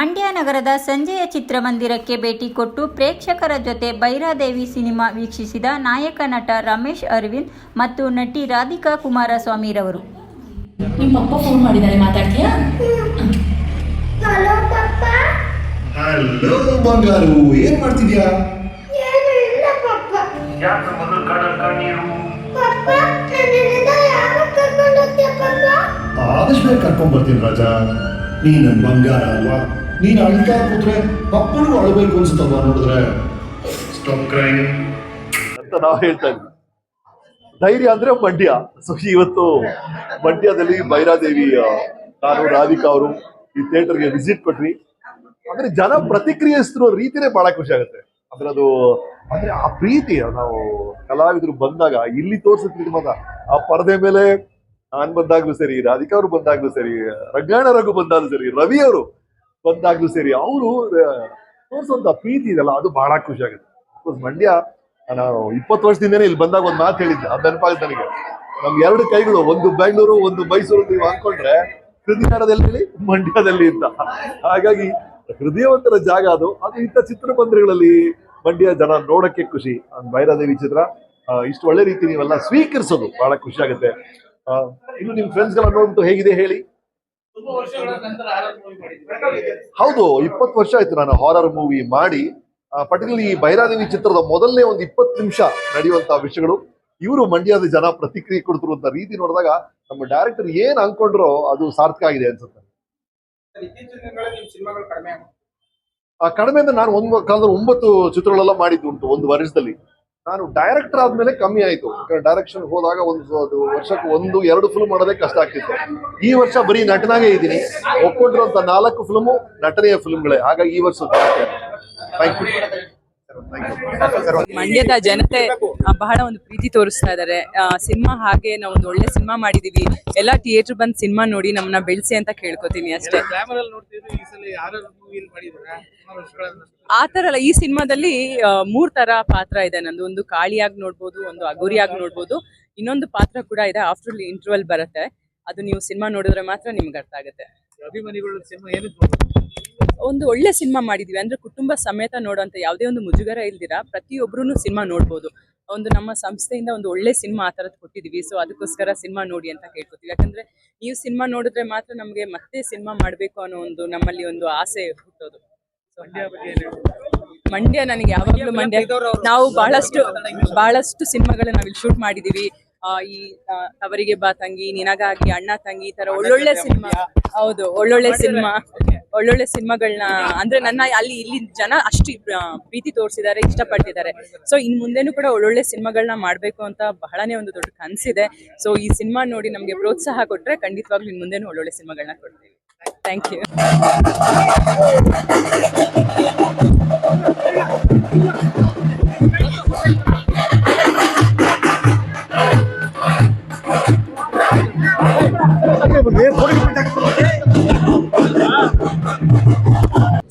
ಮಂಡ್ಯ ನಗರದ ಸಂಜೆಯ ಚಿತ್ರಮಂದಿರಕ್ಕೆ ಭೇಟಿ ಕೊಟ್ಟು ಪ್ರೇಕ್ಷಕರ ಜೊತೆ ಭೈರಾದೇವಿ ಸಿನಿಮಾ ವೀಕ್ಷಿಸಿದ ನಾಯಕ ನಟ ರಮೇಶ್ ಅರವಿಂದ್ ಮತ್ತು ನಟಿ ರಾಧಿಕಾ ಕುಮಾರಸ್ವಾಮಿರವರು. ನಿಮ್ಮ ಅಪ್ಪ ಫೋನ್ ಮಾಡಿದ್ದಾರೆ ಮಾತಾಡ್ತೀಯಾ ಹಲೋ ಬಂಗಾರು. ಏನ್ ಮಾಡ್ತಿದ್ಯಾ? ಆದಷ್ಟು ಬೇಗ ಕರ್ಕೊಂಡ್ ಬರ್ತೀನಿ ರಾಜ. ನೀ ನನ್ನ ಬಂಗಾರ ಅಲ್ವಾ? ನೀನ್ ಅಳ್ತಾ ಕೂತ್ರೆ ಪಪ್ಪನಿಗೂ ಅಳಬೇಕು ಅನ್ಸುತ್ತಲ್ವಾ ನೋಡಿದ್ರೆ? ಸ್ಟಾಪ್ ಕ್ರೈಂಗ್ ಅಂತ ನಾವು ಹೇಳ್ತಾ ಇದ್ವಿ. ಧೈರ್ಯ ಅಂದ್ರೆ ಮಂಡ್ಯ. ಸೊ ಇವತ್ತು ಮಂಡ್ಯದಲ್ಲಿ ಭೈರಾದೇವಿ ಆ, ನಾನು ರಾಧಿಕಾ ಅವರು ಈ ಥಿಯೇಟರ್ಗೆ ವಿಸಿಟ್ ಕೊಟ್ರಿ ಅಂದ್ರೆ ಜನ ಪ್ರತಿಕ್ರಿಯಿಸ್ತಿರೋ ರೀತಿನೇ ಬಹಳ ಖುಷಿ ಆಗುತ್ತೆ. ಅಂದ್ರೆ ಅದು ಅಂದ್ರೆ ಆ ಪ್ರೀತಿ ನಾವು ಕಲಾವಿದರು ಬಂದಾಗ ಇಲ್ಲಿ ತೋರಿಸಿದ ಮಗ ಆ ಪರದೆ ಮೇಲೆ ನಾನ್ ಬಂದಾಗ್ಲೂ ಸರಿ ರಾಧಿಕಾ ಅವರು ಬಂದಾಗ್ಲೂ ಸರಿ ರಂಗಾಯಣ ರಘು ಬಂದಾಗ್ಲೂ ಸರಿ ರವಿ ಅವರು ಬಂದಾಗ್ಲೂ ಸರಿ. ಅವರು ತೋರಿಸುವಂತ ಪ್ರೀತಿ ಇದೆಲ್ಲ ಅದು ಬಹಳ ಖುಷಿ ಆಗುತ್ತೆ. ಮಂಡ್ಯ, ನಾನು ಇಪ್ಪತ್ತು ವರ್ಷದಿಂದನೇ ಇಲ್ಲಿ ಬಂದಾಗ ಒಂದು ಮಾತು ಹೇಳಿದ್ದೆ ಅದು ನೆನಪಾಗುತ್ತೆ ನನಗೆ. ನಮ್ಗೆ ಎರಡು ಕೈಗಳು, ಒಂದು ಬೆಂಗಳೂರು ಒಂದು ಮೈಸೂರು ನೀವು ಅನ್ಕೊಂಡ್ರೆ ಹೃದಯದಲ್ಲಿ ಹೇಳಿ, ಮಂಡ್ಯದಲ್ಲಿ ಅಂತ ಹಾಗಾಗಿ, ಹೃದಯವಂತರ ಜಾಗ ಅದು. ಅದು ಇಂಥ ಚಿತ್ರಮಂದಿರಗಳಲ್ಲಿ ಮಂಡ್ಯ ಜನ ನೋಡಕ್ಕೆ ಖುಷಿ. ಭೈರಾದೇವಿ ಚಿತ್ರ ಇಷ್ಟು ಒಳ್ಳೆ ರೀತಿ ನೀವೆಲ್ಲ ಸ್ವೀಕರಿಸೋದು, ಬಹಳ ಖುಷಿ ಆಗುತ್ತೆ. ಇನ್ನು ನಿಮ್ ಫ್ರೆಂಡ್ಸ್ಗಳ ನೋಡ್ಬಿಟ್ಟು ಹೇಗಿದೆ ಹೇಳಿ? ಹೌದು ಇಪ್ಪತ್ತು ವರ್ಷ ಆಯ್ತು ನಾನು ಹಾರರ್ ಮೂವಿ ಮಾಡಿ. ಪರ್ಟಿಕ್ಯುಲರ್ಲಿ ಈ ಭೈರಾದೇವಿ ಚಿತ್ರದ ಮೊದಲನೇ ಒಂದು ಇಪ್ಪತ್ತು ನಿಮಿಷ ನಡೆಯುವಂತಹ ವಿಷಯಗಳು ಇವರು ಮಂಡ್ಯದ ಜನ ಪ್ರತಿಕ್ರಿಯೆ ಕೊಡ್ತಿರುವಂತ ರೀತಿ ನೋಡಿದಾಗ ನಮ್ಮ ಡೈರೆಕ್ಟರ್ ಏನ್ ಅನ್ಕೊಂಡ್ರೋ ಅದು ಸಾರ್ಥಕ ಆಗಿದೆ ಅನ್ಸುತ್ತೆ. ಕಡಿಮೆ ಅಂದ್ರೆ ನಾನು ಒಂದು ಕಾಲದಲ್ಲಿ ಒಂಬತ್ತು ಚಿತ್ರಗಳೆಲ್ಲ ಮಾಡಿದ್ದು ಉಂಟು ಒಂದು ವರ್ಷದಲ್ಲಿ. ನಾನು ಡೈರೆಕ್ಟರ್ ಆದ್ಮೇಲೆ ಕಮ್ಮಿ ಆಯ್ತು. ಡೈರೆಕ್ಷನ್ ಹೋದಾಗ ಒಂದು ವರ್ಷಕ್ಕೆ ಒಂದು, ಎರಡು ಫಿಲ್ಮ್ ಮಾಡೋದೇ ಕಷ್ಟ ಆಗ್ತಿತ್ತು. ಈ ವರ್ಷ ಬರೀ ನಟನಾಗೇ ಇದ್ದೀನಿ. ಒಪ್ಕೊಂಡಿರುವಂತ ನಾಲ್ಕು ಫಿಲ್ಮು ನಟನೆಯ ಫಿಲ್ಮ್ಗಳೇ ಹಾಗಾಗಿ ಈ ವರ್ಷ ಮಂಡ್ಯದ ಜನತೆ ಬಹಳ ಒಂದು ಪ್ರೀತಿ ತೋರಿಸ್ತಾ ಇದ್ದಾರೆ ಸಿನಿಮಾ ಹಾಗೆ ನಾವು ಒಂದು ಒಳ್ಳೆ ಸಿನಿಮಾ ಮಾಡಿದೀವಿ. ಎಲ್ಲಾ ಥಿಯೇಟರ್ ಬಂದ್ ಸಿನಿಮಾ ನೋಡಿ ನಮ್ಮನ್ನ ಬೆಳೆಸಿ ಅಂತ ಕೇಳ್ಕೊತೀನಿ ಅಷ್ಟೇ. ಆ ತರ ಅಲ್ಲ ಈ ಸಿನಿಮಾದಲ್ಲಿ ಮೂರ್ ತರ ಪಾತ್ರ ಇದೆ ನಂದು. ಒಂದು ಕಾಳಿಯಾಗಿ ನೋಡ್ಬೋದು ಒಂದು ಅಗುರಿಯಾಗಿ ನೋಡ್ಬೋದು. ಇನ್ನೊಂದು ಪಾತ್ರ ಕೂಡ ಇದೆ ಆಫ್ಟರ್ ಇಂಟರ್ವಲ್ ಬರುತ್ತೆ. ಅದು ನೀವು ಸಿನಿಮಾ ನೋಡಿದ್ರೆ ಮಾತ್ರ ನಿಮ್ಗೆ ಅರ್ಥ ಆಗುತ್ತೆ. ಒಂದು ಒಳ್ಳೆ ಸಿನಿಮಾ ಮಾಡಿದೀವಿ. ಅಂದ್ರೆ ಕುಟುಂಬ ಸಮೇತ ನೋಡುವಂತ ಯಾವುದೇ ಒಂದು ಮುಜುಗರ ಇಲ್ದಿರ ಪ್ರತಿಯೊಬ್ಬರು ಸಿನಿಮಾ ನೋಡ್ಬೋದು. ಒಂದು ನಮ್ಮ ಸಂಸ್ಥೆಯಿಂದ ಒಂದು ಒಳ್ಳೆ ಸಿನಿಮಾ ಆ ಥರದ್ದು ಕೊಟ್ಟಿದೀವಿ. ಸೊ ಅದಕ್ಕೋಸ್ಕರ ಸಿನಿಮಾ ನೋಡಿ ಅಂತ ಕೇಳ್ಕೊತೀವಿ. ಯಾಕಂದ್ರೆ ನೀವು ಸಿನಿಮಾ ನೋಡಿದ್ರೆ ಮಾತ್ರ ನಮಗೆ ಮತ್ತೆ ಸಿನಿಮಾ ಮಾಡಬೇಕು ಅನ್ನೋ ಒಂದು ನಮ್ಮಲ್ಲಿ ಒಂದು ಆಸೆ ಹುಟ್ಟೋದು. ಮಂಡ್ಯ ನನಗೆ ಯಾವಾಗಲೂ ಮಂಡ್ಯ ನಾವು ಬಹಳಷ್ಟು ಬಹಳಷ್ಟು ಸಿನಿಮಾಗಳನ್ನ ನಾವಿಲ್ಲಿ ಶೂಟ್ ಮಾಡಿದೀವಿ. ಆ, ಈ ಅವರಿಗೆ ಬಾ ತಂಗಿ ನಿನಗಾಗಿ ಅಣ್ಣ ತಂಗಿ ಈ ತರ ಒಳ್ಳೊಳ್ಳೆ ಸಿನಿಮಾ. ಹೌದು ಒಳ್ಳೊಳ್ಳೆ ಸಿನಿಮಾ. ಒಳ್ಳೊಳ್ಳೆ ಸಿನಿಮಾಗಳನ್ನ ಅಂದ್ರೆ ನನ್ನ ಅಲ್ಲಿ ಇಲ್ಲಿ ಜನ ಅಷ್ಟು ಪ್ರೀತಿ ತೋರಿಸಿದ್ದಾರೆ, ಇಷ್ಟಪಟ್ಟಿದ್ದಾರೆ. ಸೊ ಇನ್ ಮುಂದೆನೂ ಕೂಡ ಒಳ್ಳೊಳ್ಳೆ ಸಿನಿಮಾಗಳನ್ನ ಮಾಡಬೇಕು ಅಂತ ಬಹಳನೇ ಒಂದು ದೊಡ್ಡ ಕನಸಿದೆ. ಸೊ ಈ ಸಿನಿಮಾ ನೋಡಿ ನಮಗೆ ಪ್ರೋತ್ಸಾಹ ಕೊಟ್ಟರೆ ಖಂಡಿತವಾಗ್ಲೂ ಇನ್ ಮುಂದೆನೂ ಒಳ್ಳೊಳ್ಳೆ ಸಿನಿಮಾಗಳನ್ನ ಕೊಡ್ತೀವಿ. Thank you